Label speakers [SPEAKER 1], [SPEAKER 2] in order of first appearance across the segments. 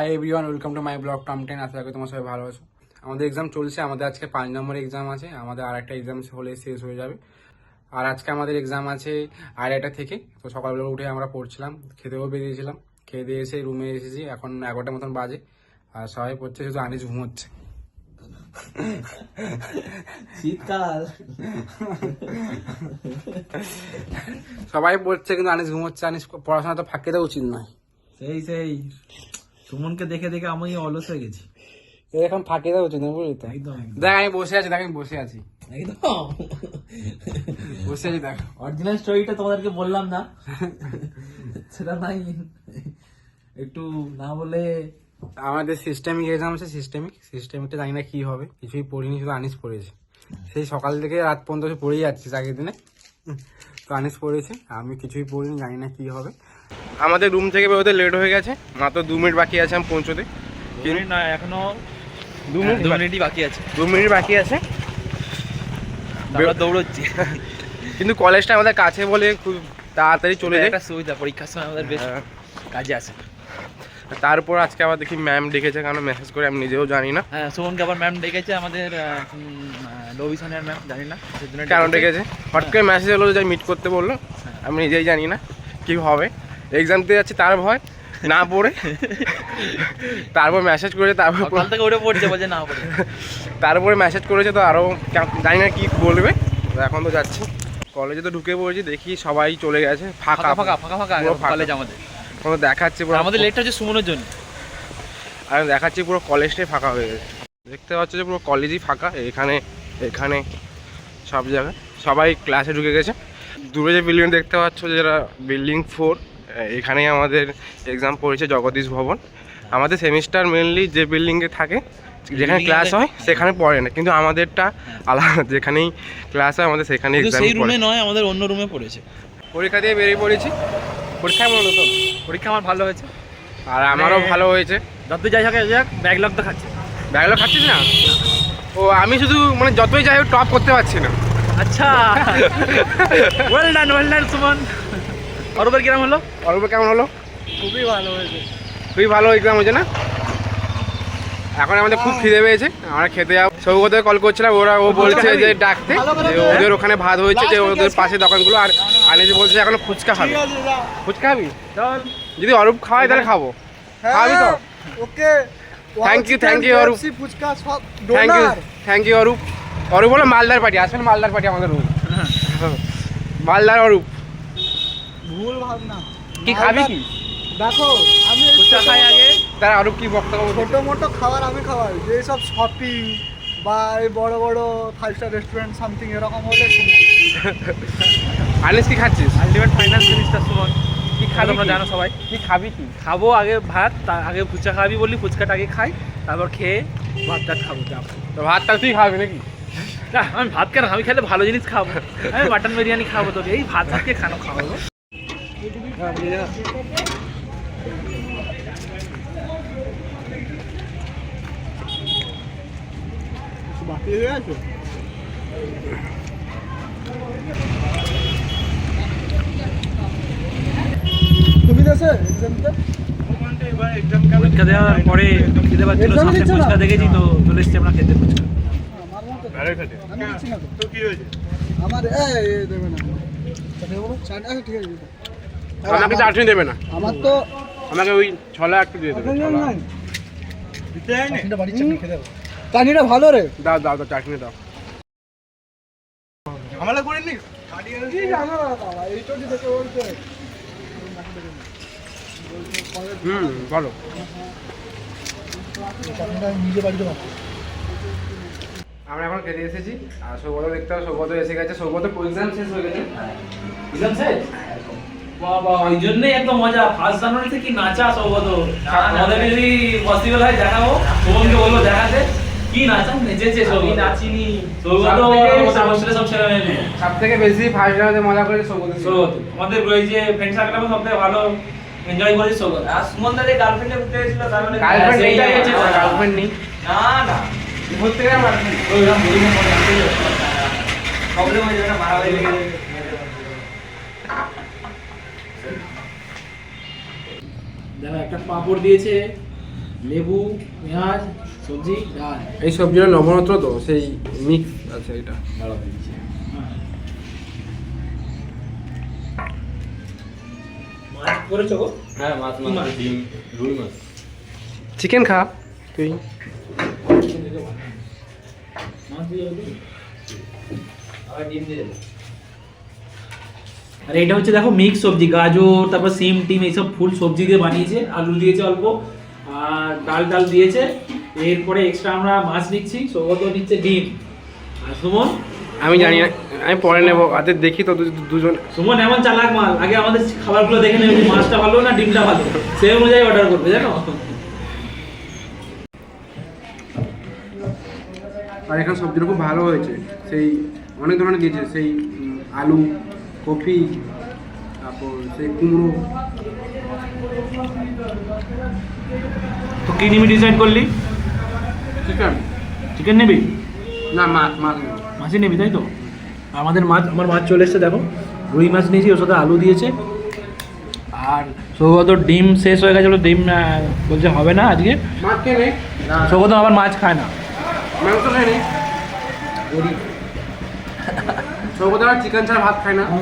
[SPEAKER 1] Hi everyone welcome to my blog Tom টেন আশা করি তোমার সবাই ভালো আছো। আমাদের এক্সাম চলছে আমাদের আজকে পাঁচ নম্বর এক্সাম আছে আমাদের আর একটা এক্সাম হলে শেষ হয়ে যাবে। আর আজকে আমাদের এক্সাম আছে আড়াইটা থেকে তো সকালবেলা উঠে আমরা পড়ছিলাম খেতেও বেরিয়েছিলাম। খেয়ে দিয়ে এসে রুমে এসেছি এখন এগারোটার মতন বাজে আর সবাই পড়ছে শুধু আনিস ঘুমোচ্ছে।
[SPEAKER 2] শীতকাল।
[SPEAKER 1] সবাই পড়ছে কিন্তু আনিস ঘুমোচ্ছে। আনিস পড়াশোনা তো ফাঁকে দেওয়া উচিত নয়।
[SPEAKER 2] সেই সেই। সুমনকে দেখে দেখে আমি অলস হয়ে গেছি।
[SPEAKER 1] এরকম ফাঁকে দেওয়া উচিত নয় বুঝলি তো। দেখ আমি বসে আছি দেখ আমি বসে আছি।
[SPEAKER 2] একদম।
[SPEAKER 1] বসে আছি দেখ।
[SPEAKER 2] অরিজিনাল স্টোরিটা তোমাদেরকে বললাম না। সেটা নাই। একটু না বলে
[SPEAKER 1] আমাদের সিস্টেমিক এক্সাম আছে সিস্টেমিক সিস্টেমিকটা জানি না কি হবে কিছুই পড়িনি শুধু আনিস পড়েছে সেই সকাল থেকে রাত পর্যন্ত সে পড়েই যাচ্ছিস আগের দিনে। তো আনিস পড়েছে আমি কিছুই পড়িনি জানি না কি হবে। আমাদের রুম থেকে বেরোতে লেট হয়ে গেছে মাত্র দু মিনিট বাকি আছে আমি পৌঁছতে।
[SPEAKER 2] না এখনও
[SPEAKER 1] দু মিনিট
[SPEAKER 2] দু মিনিটই বাকি আছে।
[SPEAKER 1] দু মিনিট বাকি আছে।
[SPEAKER 2] দৌড়চ্ছি।
[SPEAKER 1] কিন্তু কলেজটা আমাদের কাছে বলে খুব তাড়াতাড়ি চলে যায়।
[SPEAKER 2] একটা সুবিধা পরীক্ষার সময় আমাদের বেশ
[SPEAKER 1] হ্যাঁ।
[SPEAKER 2] কাজে আসে।
[SPEAKER 1] তারপর আজকে আবার দেখি ম্যাম ডেকেছে কারণ মেসেজ করে আমি নিজেও জানি না।
[SPEAKER 2] হ্যাঁ সুমনকে আবার ম্যাম ডেকেছে আমাদের লবিশনের ম্যাম জানি না
[SPEAKER 1] কেন ডেকেছে। হট করে মেসেজ এলো যে মিট করতে বলল আমি নিজেই জানি না কি হবে। এক্সাম দিতে যাচ্ছি তার ভয় না পড়ে। তারপর মেসেজ করেছে তারপর
[SPEAKER 2] সকাল থেকে উঠে পড়ছে বলছে না পড়ে।
[SPEAKER 1] তারপরে মেসেজ করেছে তো আরও জানি না কি বলবে। তো এখন তো যাচ্ছি। কলেজে তো ঢুকে পড়েছি দেখি সবাই চলে গেছে ফাঁকা।
[SPEAKER 2] ফাঁকা ফাঁকা ফাঁকা। কলেজ আমাদের।
[SPEAKER 1] কোনো দেখাচ্ছে পুরো।
[SPEAKER 2] আমাদের লেটটা হচ্ছে সুমনের জন্য।
[SPEAKER 1] আর দেখাচ্ছি পুরো কলেজটাই ফাঁকা হয়ে গেছে। দেখতে পাচ্ছ যে পুরো কলেজই ফাঁকা এখানে এখানে সব জায়গায়। সবাই ক্লাসে ঢুকে গেছে। দূরে যে বিল্ডিং দেখতে পাচ্ছ যেটা বিল্ডিং ফোর এখানেই আমাদের এক্সাম পড়েছে জগদীশ ভবন। আমাদের সেমিস্টার মেনলি যে বিল্ডিংয়ে থাকে যেখানে ক্লাস হয় সেখানে পড়ে না। কিন্তু আমাদেরটা আলাদা যেখানেই ক্লাস হয় আমাদের সেখানে এক্সাম
[SPEAKER 2] সেই রুমে নয় আমাদের অন্য রুমে পড়েছে।
[SPEAKER 1] পরীক্ষা দিয়ে বেরিয়ে পড়েছি। পরীক্ষা মনে তো
[SPEAKER 2] পরীক্ষা আমার ভালো হয়েছে।
[SPEAKER 1] আর আমারও
[SPEAKER 2] মানে-
[SPEAKER 1] ভালো হয়েছে।
[SPEAKER 2] যত যাই হোক যাক ব্যাকলগ তো খাচ্ছে।
[SPEAKER 1] ব্যাগগুলো খাচ্ছিস না? ও আমি শুধু মানে যতই যাই হোক টপ করতে পারছি না।
[SPEAKER 2] আচ্ছা। Well done well done Suman. অরূপের কিরম হলো?
[SPEAKER 1] অল্প কেমন হলো?
[SPEAKER 2] খুবই ভালো হয়েছে।
[SPEAKER 1] খুবই ভালো এক্সাম হয়েছে না এখন আমাদের খুব খিদে পেয়েছে। আমরা খেতে যাব। সৌগতকে কল করছিলাম ওরা ও বলছে যে ডাকতে যে ওদের ওখানে ভাত হয়েছে যে ওদের পাশে দোকানগুলো। আর আনিস বলছে এখনও ফুচকা খাবে। ফুচকা খাবি? যদি অরূপ খাওয়াই তাহলে খাব। খাবি তো?
[SPEAKER 3] ওকে।
[SPEAKER 1] Thank you, thank you, Arup.
[SPEAKER 3] Phuchka সব
[SPEAKER 1] thank you thank you Arup Arup হলো মালদার পার্টি আসবেন মালদার পার্টি আমাদের রুম মালদার অরূপ।
[SPEAKER 3] ভুল ভাবনা।
[SPEAKER 1] কি খাবি কি?
[SPEAKER 3] দেখো আমি
[SPEAKER 2] খাই আগে
[SPEAKER 1] তারা অরূপ কি বক্তব্য?
[SPEAKER 3] ছোট মোটো খাবার আমি খাওয়াই যে সব শপিং বা এই বড় বড় ফাইভ স্টার রেস্টুরেন্ট সামথিং এরকম হলে।
[SPEAKER 1] আনিস কি খাচ্ছিস?
[SPEAKER 2] আলটিমেট ফাইনাল জিনিসটা সুমন।
[SPEAKER 1] কি খাবি
[SPEAKER 2] তোমরা জানো সবাই?
[SPEAKER 1] কি খাবি কি?
[SPEAKER 2] খাব আগে ভাত তার আগে ফুচকা খাবি বলি ফুচকাটা আগে খাই তারপর খেয়ে ভাত টাত খাব যাব
[SPEAKER 1] তো ভাতটা তুই খাবি নাকি?
[SPEAKER 2] না, আমি ভাত কেন? আমি খেলে ভালো জিনিস খাব। আমি মাটন বিরিয়ানি খাব তোকে। এই ভাত ভাতকে খানো খাওয়াবো?
[SPEAKER 3] বাকি হয়ে আছে
[SPEAKER 2] পরীক্ষা দেওয়ার পরে খেতে পাচ্ছিল সামনে ফুচকা দেখেছি তো চলে এসছি আমরা খেতে ফুচকা।
[SPEAKER 3] আমার এই দেবে না। চাটনি আচ্ছা ঠিক আছে।
[SPEAKER 1] আমাকে চাটনি দেবে না।
[SPEAKER 3] আমার তো
[SPEAKER 1] আমাকে ওই ছলা একটু দিয়ে দেবে।
[SPEAKER 3] চাটনিটা ভালো রে।
[SPEAKER 1] দাও দাও দাও চাটনি দাও।
[SPEAKER 3] কি জানো না
[SPEAKER 1] হুম
[SPEAKER 3] নিজে বাড়িতে
[SPEAKER 1] আমরা এখন খেতে এসেছি। আর সৌগত দেখতে হবে সৌগত এসে গেছে। সৌগত এক্সাম শেষ হয়ে গেছে।
[SPEAKER 2] বুঝলাম স্যার বাবা ওই জন্যই এত মজা। ফার্স্ট জানুয়ারি থেকে নাচা সৌগত আমাদের যদি পসিবল হয় দেখাবো। সুমনকে বলব দেখাতে। কি নাচা নেচেছে সৌগত নাচিনি। সৌগত হোস্টেলে সব ছেলে মেয়ে
[SPEAKER 1] সব থেকে বেশি ফার্স্ট রাউন্ডে মজা করে সৌগত
[SPEAKER 2] সৌগত আমাদের ওই ফ্রেন্ড সার্কেল সব থেকে ভালো এনজয় করি সৌগত আর সুমন দাদের গার্লফ্রেন্ডে ঘুরতে গেছিল তার মানে
[SPEAKER 1] গার্লফ্রেন্ড নেই।
[SPEAKER 2] না না।
[SPEAKER 1] ঘুরতে গার্লফ্রেন্ড
[SPEAKER 2] প্রবলেম হয়ে যাবে না দেখো একটা পাপড় দিয়েছে লেবু পেঁয়াজ সবজি ডাল।
[SPEAKER 1] এই সবজিটা নবনত্র তো সেই মিক্স আছে এটা।
[SPEAKER 2] মাছ করেছ
[SPEAKER 4] হ্যাঁ মাছ ডিম রুই মাছ।
[SPEAKER 1] চিকেন খা তুই।
[SPEAKER 2] মাছ দিয়ে?
[SPEAKER 4] আবার ডিম দিয়ে দেবে।
[SPEAKER 2] আর এটা হচ্ছে দেখো মিক্স সবজি গাজর তারপর সিম টিম এইসব ফুল সবজি দিয়ে বানিয়েছে আলু দিয়েছে অল্প আর ডাল ডাল দিয়েছে। এরপরে এক্সট্রা আমরা মাছ নিচ্ছি সৌগত নিচ্ছে ডিম। আর সুমন?
[SPEAKER 1] আমি জানি না আমি পরে নেব হাতে দেখি তো দুজন।
[SPEAKER 2] সুমন এমন চালাক মাল। আগে আমাদের খাবারগুলো দেখে নেবে মাছটা ভালো না ডিমটা ভালো। সেই অনুযায়ী অর্ডার করবে জানো?
[SPEAKER 1] আর এখানে সবজিটা খুব ভালো হয়েছে। সেই অনেক ধরনের দিয়েছে সেই আলু কপি তারপর সেই কুমড়ো।
[SPEAKER 2] তো কি নিবি ডিসাইড করলি?
[SPEAKER 1] চিকেন
[SPEAKER 2] চিকেন নিবি?
[SPEAKER 1] না মাছ মাছ নেব।
[SPEAKER 2] মাছই নিবি তাই তো? আমাদের মাছ আমার মাছ চলে এসছে দেখো। রুই মাছ নিয়েছি ওর সাথে আলু দিয়েছে। আর সৌগত ডিম শেষ হয়ে গেছিল ডিম বলছে হবে না আজকে।
[SPEAKER 1] মাছ খেয়ে নেই?
[SPEAKER 2] সৌগত আবার মাছ খায় না।
[SPEAKER 1] মাংস খায় আবার চিকেন ছাড়া ভাত খায় না।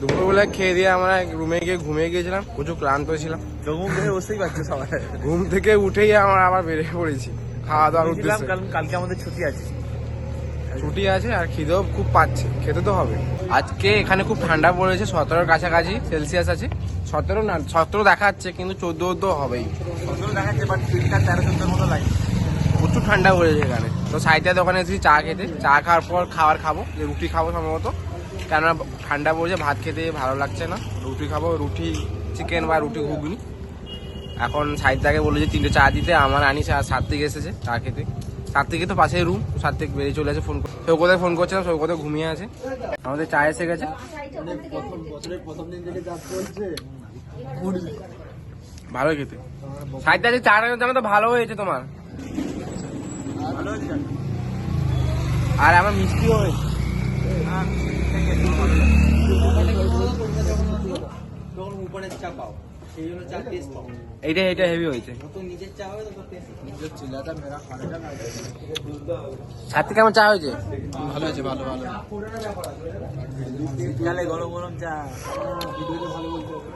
[SPEAKER 1] দুপুরবেলা খেয়ে দিয়ে আমরা রুমে গিয়ে ঘুমিয়ে গিয়েছিলাম প্রচুর ক্লান্ত ছিলাম।
[SPEAKER 4] তবু ঘুরে বসতেই পারছে সবাই।
[SPEAKER 1] ঘুম থেকে উঠেই আমরা আবার বেরিয়ে পড়েছি। খাওয়া দাওয়ার উদ্দেশ্যে
[SPEAKER 4] কারণ কালকে আমাদের ছুটি আছে।
[SPEAKER 1] ছুটি আছে আর খিদেও খুব পাচ্ছে। খেতে তো হবে। আজকে এখানে খুব ঠান্ডা পড়েছে সতেরোর কাছাকাছি সেলসিয়াস আছে। সতেরো না সতেরো দেখাচ্ছে কিন্তু চোদ্দ তো হবেই।
[SPEAKER 4] সতেরো দেখাচ্ছে বাট তিনটা তেরো চোদ্দোর মতো লাগে
[SPEAKER 1] প্রচুর ঠান্ডা পড়েছে এখানে। তো সাইডে দোকানে এসেছি চা খেতে। চা খাওয়ার পর খাবার খাব যে রুটি খাব সম্ভবত। কেননা ঠান্ডা পড়েছে ভাত খেতে ভালো লাগছে না। রুটি খাব রুটি চিকেন বা রুটি ঘুগনি। এখন সাইড থেকে বলে যে তিনটে চা দিতে। আমার আনি সাত থেকে এসেছে চা খেতে। সাত থেকে তো পাশেই রুম সাত থেকে বেরিয়ে চলে আসে ফোন সৌকতে ফোন করছিলাম সৌকতে ঘুমিয়ে আছে। আমাদের চা এসে গেছে।
[SPEAKER 3] প্রথম বছরের প্রথম দিন থেকে যা চলছে
[SPEAKER 1] ভালো খেতে। সাইড আছে চাটা জানো তো ভালো হয়েছে তোমার। আর আমার মিষ্টিও হয়েছে।
[SPEAKER 4] তখন উপরের চা
[SPEAKER 1] এইটা এইটা হেভি হয়েছে।
[SPEAKER 4] তো নিজের চা হবে তো টেস্ট
[SPEAKER 3] নিজের চিলাটা মেরা খানেটা না
[SPEAKER 1] সাথে কেমন চা হয়েছে?
[SPEAKER 3] ভালো আছে ভালো ভালো।
[SPEAKER 4] গরম গরম চা।
[SPEAKER 3] ভিডিওতে ভালো বলতে হবে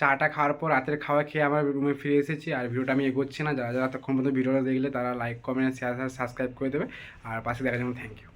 [SPEAKER 1] চাটা খাওয়ার পর রাতের খাওয়া খেয়ে আমার রুমে ফিরে এসেছি আর ভিডিওটা আমি এগোচ্ছি না। যারা যারা তখন পর্যন্ত ভিডিওটা দেখলে তারা লাইক কমেন্ট শেয়ার সাবস্ক্রাইব করে দেবে। আর পাশে দেখার জন্য থ্যাংক ইউ